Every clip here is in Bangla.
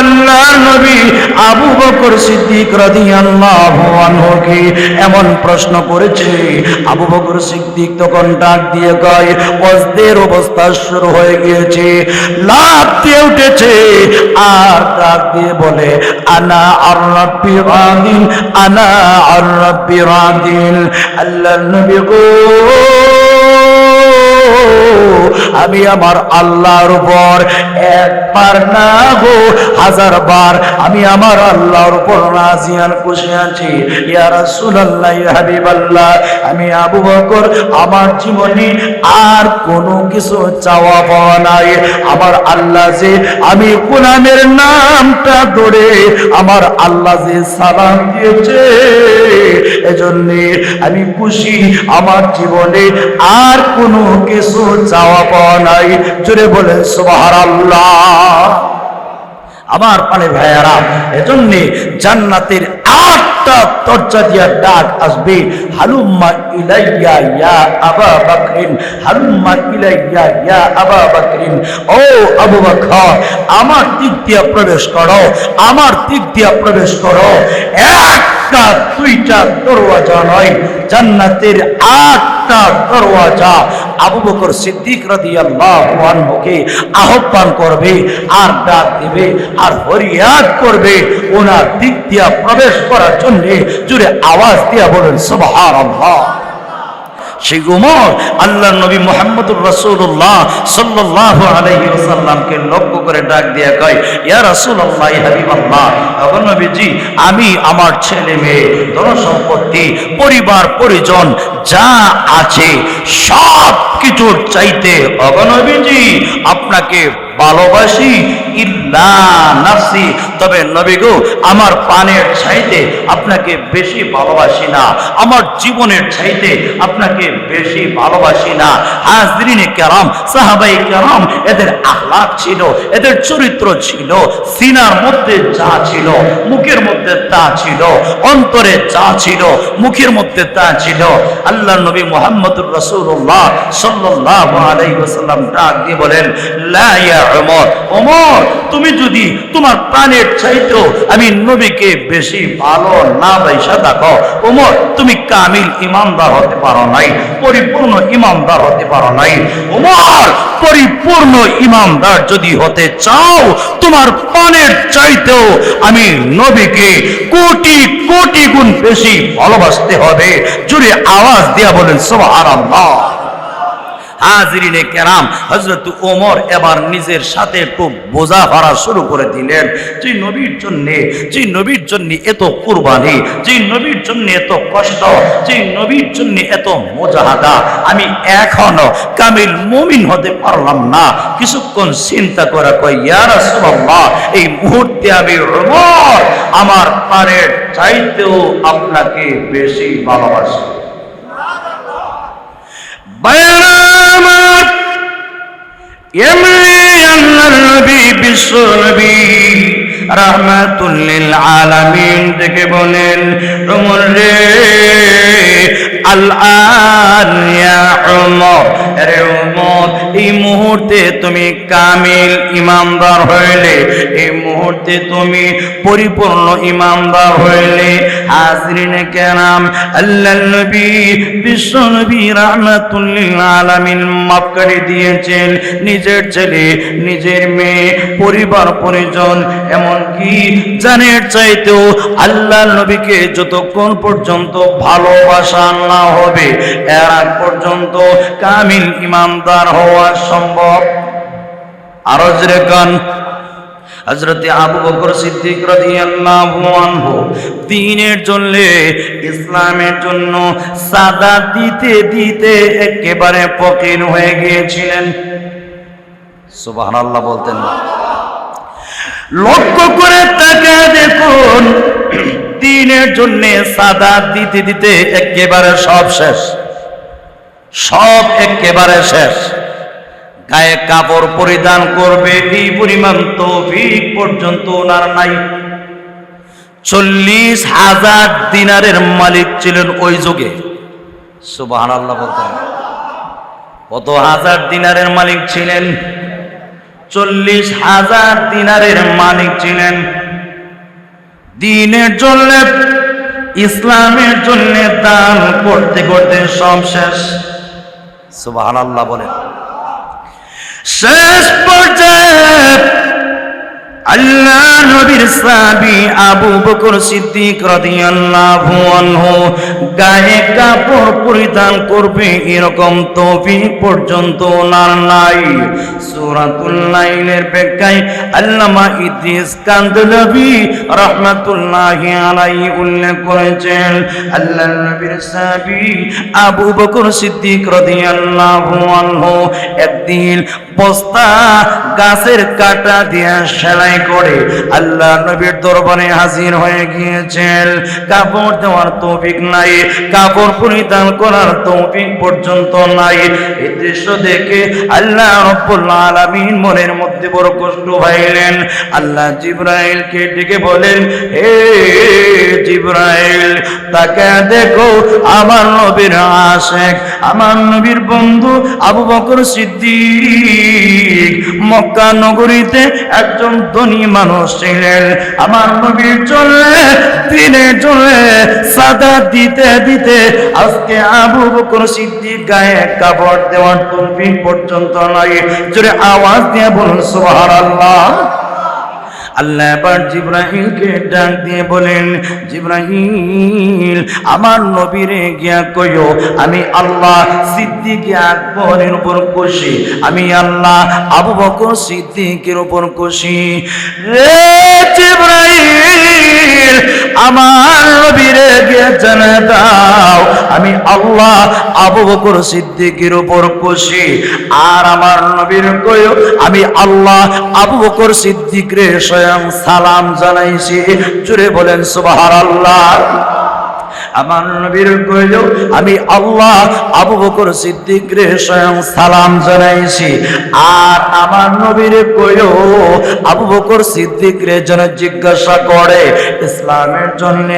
আল্লাহ নবী আবু বকর সিদ্দিক রাদিয়াল্লাহু আনহুকে এমন প্রশ্ন করেছে। আবু বকর সিদ্দিক তখন ডাক দিয়ে কয় অজদের অবস্থা শুরু হয়ে গিয়েছে লাভ দিয়ে উঠেছে। আর ডাক দিয়ে বলে, আনা আর রাব্বি আনা আর রাব্বি রাদিন আল্লাহ নবী গো আমি আমার আল্লাহর উপর একবার না গো, হাজার বার আমি আমার আল্লাহর উপর রাজিয়ান খুশি আছি। ইয়া রাসূলুল্লাহ, ইয়া হাবিবাল্লাহ, আমি আবু বকর, আমার জীবনে আর কোনো কিছু চাওয়া পাওয়া নাই। আমার আল্লাহ যে আমি কোরআনের নামটা ধরে আমার আল্লাহ যে সালাম দিয়েছে, এজন্য আমি খুশি। আমার জীবনে আর কোনো কিছু চাওয়া পাওয়া নাই। জুড়ে বলে সুবাহার আমার পানে ভাইয়ারা, এজন্য জান্নাতের আটটা দরজা ডাক আসবে। হালুম্মা ইলাইয়া ইয়া আবা বাকরিন, হালুম্মা ইলাইয়া ইয়া আবা বাকরিন। ও আবু আমার দিক দিয়া প্রবেশ করো, আমার দিক দিয়া প্রবেশ করো। একটা, দুইটা দরওয়াজা নয়, জান্নাতের আটটা দরওয়াজা আবু বকর সিদ্দিক রাদিয়াল্লাহু আনহুকে আহ্বান করবে, আর ডাক দেবে, আর ফরিয়াদ করবে ওনার দিক দিয়া প্রবেশ করার জন্য জুড়ে আওয়াজ দিয়া বলেন, সুবহানাল্লাহ। সেই উমর আল্লাহ নবী মোহাম্মদুর রসুল্লাহ সাল্লাহ আলহি ওসাল্লামকে লক্ষ্য করে ডাক দিয়ে কয়, ইয়া রসুল আল্লাহ হাবিব আল্লাহ তখন নবীজি, আমি আমার ছেলে মেয়ে ধন সম্পত্তি পরিবার, পরিজন যা আছে সব কিছুর চাইতে অগনবীজি আপনাকে ভালোবাসি তবে নবী গো, আমার পানের চাইতে আপনাকে বেশি ভালোবাসি না। আমার জীবনের চাইতে আপনাকে বেশি ভালোবাসি না। হাজরিনে কেরাম, সাহাবাই কেরাম, এদের আহ্লাদ ছিল, এদের চরিত্র ছিল, সিনার মধ্যে যা ছিল, মুখের মধ্যে তা ছিল, অন্তরে যা ছিল, মুখের মধ্যে তা ছিল। আল্লাহ নবী মোহাম্মদুর রসুল্লাহ সাল্লাল্লাহু আলাইহি ওয়াসাল্লাম ডাক দিয়ে বলেন, লা তুমি যদি তোমার প্রাণের চাইতেও আমি নবীকে বেশি ভালো না বাইসা দেখো। ওমর তুমি কামিল ইমানদার হতে পারো নাই, পরিপূর্ণ ইমানদার হতে পারো নাই। ওমর পরিপূর্ণ ইমানদার যদি হতে চাও, তোমার প্রাণের চাইতেও আমি নবীকে কোটি কোটি গুণ বেশি ভালোবাসতে হবে। জুড়ে আওয়াজ দিয়া বলেন, সুবহানাল্লাহ। হাজিরিনে কেরাম হজরত ওমর এবার নিজের সাথে একটু বোঝা ভরা শুরু করে দিলেন। যে নবীর জন্যে, যে নবীর জন্য এত কুরবানি, যে নবীর জন্য এত কষ্ট, যে নবীর জন্য এত মোজাহাদা, আমি এখনও কামিল মুমিন হতে পারলাম না। কিছুক্ষণ চিন্তা করা কই ইয়া রাসূলুল্লাহ, এই মুহূর্তে আমি আমার পারের চাইতেও আপনাকে বেশি ভালোবাসি। এমনি নবী রাহমাতুল্লিল আলামিন দেখে বলেন ওমর রে মুহূর্তে তুমি কামিল ইমানদার হইলে, এই মুহূর্তে তুমি পরিপূর্ণ হইলে। দিয়েছেন। নিজের ছেলে, নিজের মেয়ে, পরিবার, পরিজন, এমনকি জানের চাইতেও আল্লাহ নবীকে যতক্ষণ পর্যন্ত ভালোবাসা না হবে। এর আগ পর্যন্ত কামিল ইমানদার হওয়া সম্ভব। আরও যেরকম হজরতে আবু বকর সিদ্দিক দ্বীনের জন্য, ইসলামের জন্য সাদা দিতে দিতে একেবারে ফকির হয়ে গিয়েছিলেন। বলতেন না। লক্ষ্য করে তাকে দেখুন দিনের জন্য সাদা দিতে দিতে একেবারে সব শেষ। সব একেবারে শেষ। গায়ে কাপড় পরিধান করবে এই পরিমাণ তৌফিক পর্যন্ত ওনার নাই। চল্লিশ হাজার দিনারের মালিক ছিলেন ওই যুগে। সুবাহান কত হাজার দিনারের মালিক ছিলেন? চল্লিশ হাজার দিনারের মালিক ছিলেন। দিনের জন্য ইসলামের জন্য দান করতে করতে সব শেষ। সুবহানাল্লাহ বলেন। শেষ পর্যায়ে আল্লাহ নবীর সাহাবী আবু বকর সিদ্দিক রাদিয়াল্লাহু আনহু গায়ে কাপড় পরিধান করবে এরকম তৌফিক পর্যন্ত ওনার নাই। সূরাতুল নাইলের ব্যাখ্যায় আল্লামা ইদ্রিস কান্দলবি রাহমাতুল্লাহি আলাইহি উল্লেখ করেছেন আল্লাহ নবীর সাহাবী আবু বকর সিদ্দিক রাদিয়াল্লাহু আনহু একদিন বস্তা গাছের কাটা দিয়ে সেলাই করে আল্লাহ নবীর দরবারে হাজির হয়ে গিয়েছেন। কাপড় দেওয়ার তৌফিক নাই, কাপড় পরিধান করার তৌফিক পর্যন্ত নাই। এই দৃশ্য দেখে আল্লাহ রব্বুল আলামিন মনের মধ্যে বড় কষ্ট পাইলেন। আল্লাহ জিব্রাইলকে ডেকে বলেন, হে জিব্রাইল, তাকে দেখো, আমার নবীর আশেক, আমার নবীর বন্ধু আবু বকর সিদ্দিক। মক্কা নগরীতে একজন ধনী মানুষ ছিলেন। আমার নবীর চলে দিনে চলে সাদা দিতে দিতে আজকে আবু বকর সিদ্দিক গায়ে কাপড় দেওয়ার তৌফিক পর্যন্ত নাই। জোরে আওয়াজ দিয়ে বলুন, সুবহানাল্লাহ। আল্লাহ এবার জিব্রাহিলকে ডাক দিয়ে বলেন জিব্রাহিল আমার নবীরে গিয়া কইও, আমি আল্লাহ সিদ্দিকে আকবরের উপর খুশি, আমি আল্লাহ আবু বকর সিদ্দিকের উপর খুশি। রে জিব্রাহিল আমার নবীরে গিয়ে জানা দাও। আমি আল্লাহ আবু বকর সিদ্দিকের উপর খুশি। আর আমার নবীর কইও, আমি আল্লাহ আবু বকর সিদ্দিক রে স্বয়ং সালাম জানাইছি। জুড়ে বলেন, সুবহানাল্লাহ। আমার নবীর কইল আমি আল্লাহ আবু বকর সিদ্দিক রে স্বয়ং সালাম জানাইছি। আর আমার নবীর কইল আবু বকর সিদ্দিক রে যেন জিজ্ঞাসা করে, ইসলামের জন্য,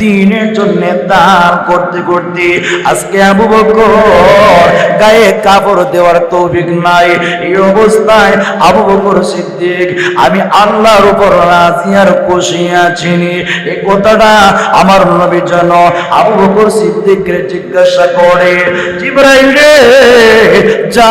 দিনের জন্য দান করতে করতে আজকে আবু বকর গায়ে কাপড় দেওয়ার তৌফিক নাই। এই অবস্থায় আবু বকর সিদ্দিক, আমি আল্লাহর উপর রাজি আর খুশি আছি এই কথাটা আমার নবী যেন আবু বকর সিদ্দিককে জিজ্ঞাসা করে, জিব্রাইল রে, যা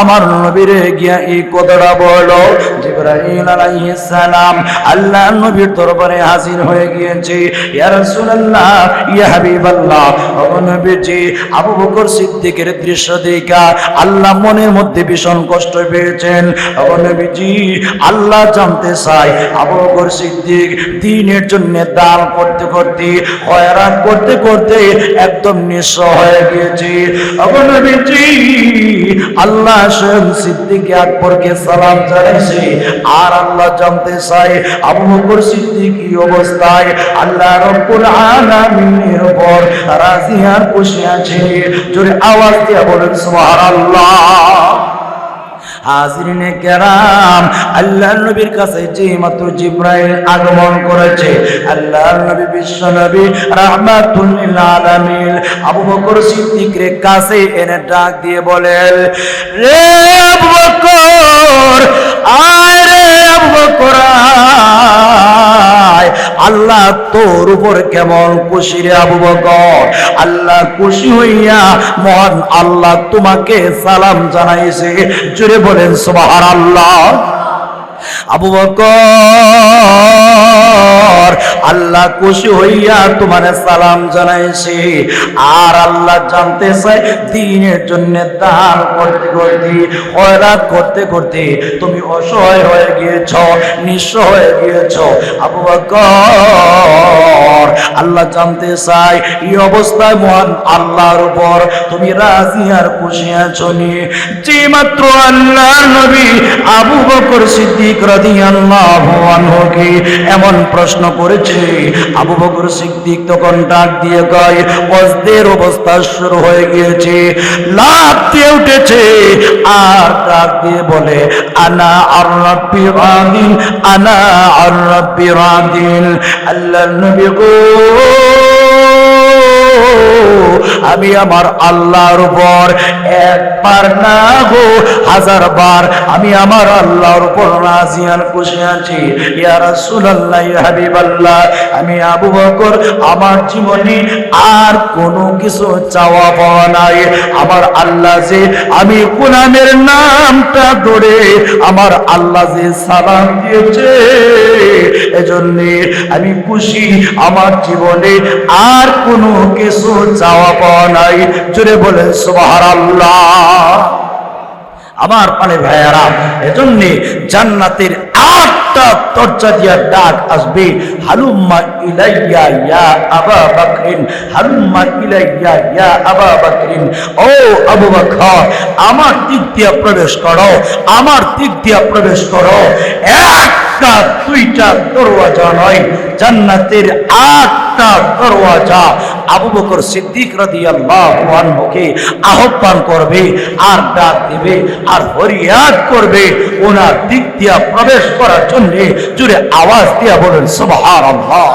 আমার নবীরে গিয়া এই কথাটা বলো। জিব্রাইল আলাইহিস সালাম আল্লাহ নবীর দরবারে হাজির হয়ে গিয়েছে, ইয়া রাসূলুল্লাহ, ইয়া হাবিবাল্লাহ। ও নবীজি, আবু বকর সিদ্দিকের দৃশ্য দেখা আল্লাহ মনের মধ্যে ভীষণ কষ্ট পেয়েছেন। ও নবীজি, আল্লাহ জানতে চাই আবু বকর সিদ্দিক দিনের জন্য দান করতে করতে হয়রান করতে করতে করতে একদম নিঃস্ব হয়ে গিয়েছে। আল্লাহ স্বয়ং সিদ্দিক আকবরকে সালাম জানাইছে। আর আল্লাহ জানতে চাই আবু বকর সিদ্দিক অবস্থায়? আল্লাহ রব্বুল আলামিনের উপর রাজি আর খুশি আছে। জোরে আওয়াজ দিয়ে বলেন, সুবহানাল্লাহ। হাজিরিনে কেরাম, আল্লাহর নবীর কাছে যে মাত্র জিব্রাইল আগমন করেছে, আল্লাহর নবী বিশ্ব নবী রাহমাতুল আলামিন আবু বকর সিদ্দিকের কাছে এনে ডাক দিয়ে বলেন রে রে আবু বকর, আয় আল্লাহ তোর উপর কেমন খুশি রে আবু বকর? আল্লাহ খুশি হইয়া মহান আল্লাহ তোমাকে সালাম জানাইছে। জুড়ে বলেন সুবহানাল্লাহ। আবু বকর, আল্লাহ খুশি হইয়া তোমার সালাম জানাইছি। আর আল্লাহ জানতে চাই দিনের জন্য দান করতে করতে হয়রাত করতে করতে তুমি অসহায় হয়ে গিয়েছ, নিঃস্ব হয়ে গিয়েছ। আবু বকর, আল্লাহ জানতে চাই এই অবস্থায় মহান আল্লাহর উপর তুমি রাজি আর খুশি আছো নি। যে মাত্র আল্লাহর নবী আবু বকর সিদ্দিক রাদিয়াল্লাহু আনহুকে এমন প্রশ্ন করেছে, আবু বকর সিদ্দিক তখন ডাক দিয়ে কয় অস্তের অবস্থা শুরু হয়ে গিয়েছে লাভ দিয়ে উঠেছে, আর ডাক দিয়ে বলে, আনা আর রব্বি রাদিন, আনা আর রব্বি রাদিন। আল্লাহর নবী গো আমি আমার আল্লাহর উপর একবার না গো হাজার বার আমি আমার আল্লাহর উপর রাজিয়ান খুশি আছি। ইয়া রাসূলুল্লাহ, ইয়া হাবিবাল্লাহ, আমি আবু বকর, আমার জীবনে আর কোনো কিছু চাওয়া পাওয়া নাই। আমার আল্লাহ যে আমি গোলামের নামটা ধরে আমার আল্লাহ যে সালাম দিয়েছে, এজন্য আমি খুশি। আমার জীবনে আর কোনো কিছু চাওয়া পাওয়া নাই। জুড়ে বলেন সুবহানাল্লাহ। আমার পানে ভাইয়ারা, এজন্য জান্নাতের আটটা দরজা ডাক আসবে। হালুম্মা ইলাইয়া ইয়া আবা বাকরিন, হালুম্মা ইলাইয়া ইয়া আবা বাকরিন। ও আবু বকর, আমার দিক দিয়া প্রবেশ করো, আমার দিক দিয়া প্রবেশ করো। একটা, দুইটা দরওয়াজা নয়, জান্নাতের আটটা দরওয়াজা আবু বকর সিদ্দিক রাদিয়াল্লাহু আহ্বান করবে, আর ডাক দেবে, আর ফরিয়াদ করবে ওনার দিক দিয়া প্রবেশ করার জন্য জুড়ে আওয়াজ দিয়া বলেন, সুবহানাল্লাহ।